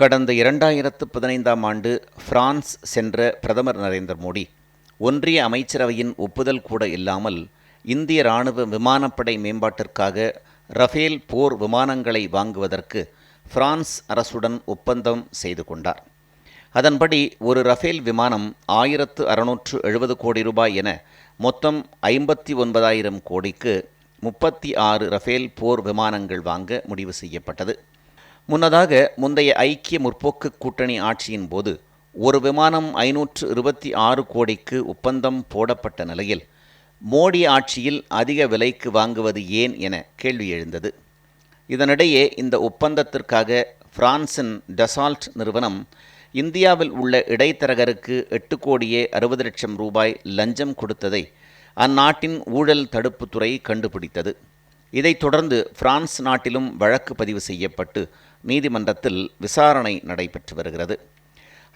கடந்த இரண்டாயிரத்து பதினைந்தாம் ஆண்டு பிரான்ஸ் சென்ற பிரதமர் நரேந்திர மோடி ஒன்றிய அமைச்சரவையின் ஒப்புதல் கூட இல்லாமல் இந்திய இராணுவ விமானப்படை மேம்பாட்டிற்காக ரஃபேல் போர் விமானங்களை வாங்குவதற்கு பிரான்ஸ் அரசுடன் ஒப்பந்தம் செய்து கொண்டார். அதன்படி ஒரு ரஃபேல் விமானம் ஆயிரத்து அறுநூற்று எழுபது கோடி ரூபாய் என மொத்தம் ஐம்பத்தி ஒன்பதாயிரம் கோடிக்கு முப்பத்தி ஆறு ரஃபேல் போர் விமானங்கள் வாங்க முடிவு செய்யப்பட்டது. முன்னதாக முந்தைய ஐக்கிய முற்போக்கு கூட்டணி ஆட்சியின் போது ஒரு விமானம் ஐநூற்று இருபத்தி ஆறு கோடிக்கு ஒப்பந்தம் போடப்பட்ட நிலையில் மோடி ஆட்சியில் அதிக விலைக்கு வாங்குவது ஏன் என கேள்வி எழுந்தது. இதனிடையே இந்த ஒப்பந்தத்திற்காக பிரான்சின் டசால்ட் நிறுவனம் இந்தியாவில் உள்ள இடைத்தரகருக்கு எட்டு கோடியே அறுபது லட்சம் ரூபாய் லஞ்சம் கொடுத்ததை அந்நாட்டின் ஊழல் தடுப்புத்துறை கண்டுபிடித்தது. இதைத் தொடர்ந்து பிரான்ஸ் நாட்டிலும் வழக்கு பதிவு செய்யப்பட்டு நீதிமன்றத்தில் விசாரணை நடைபெற்று வருகிறது.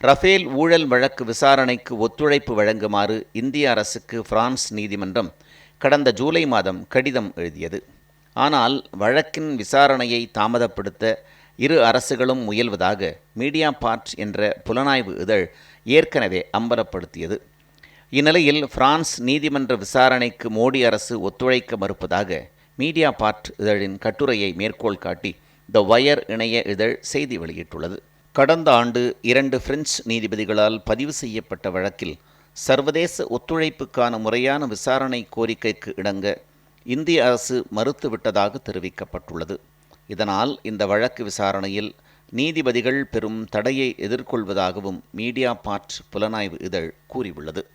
ரஃபேல் ஊழல் வழக்கு விசாரணைக்கு ஒத்துழைப்பு வழங்குமாறு இந்திய அரசுக்கு பிரான்ஸ் நீதிமன்றம் கடந்த ஜூலை மாதம் கடிதம் எழுதியது. ஆனால் வழக்கின் விசாரணையை தாமதப்படுத்த இரு அரசுகளும் முயல்வதாக மீடியா பார்ட் என்ற புலனாய்வு இதழ் ஏற்கனவே அம்பலப்படுத்தியது. இந்நிலையில் பிரான்ஸ் நீதிமன்ற விசாரணைக்கு மோடி அரசு ஒத்துழைக்க மறுப்பதாக மீடியா பார்ட் இதழின் கட்டுரையை மேற்கோள் காட்டி த வயர் இணைய இதழ் செய்தி வெளியிட்டுள்ளது. கடந்த ஆண்டு இரண்டு பிரெஞ்சு நீதிபதிகளால் பதிவு செய்யப்பட்ட வழக்கில் சர்வதேச ஒத்துழைப்புக்கான முறையான விசாரணை கோரிக்கைக்கு இணங்க இந்திய அரசு மறுத்துவிட்டதாக தெரிவிக்கப்பட்டுள்ளது. இதனால் இந்த வழக்கு விசாரணையில் நீதிபதிகள் பெரும் தடையை எதிர்கொள்வதாகவும் மீடியா பார்ட் புலனாய்வு இதழ் கூறியுள்ளது.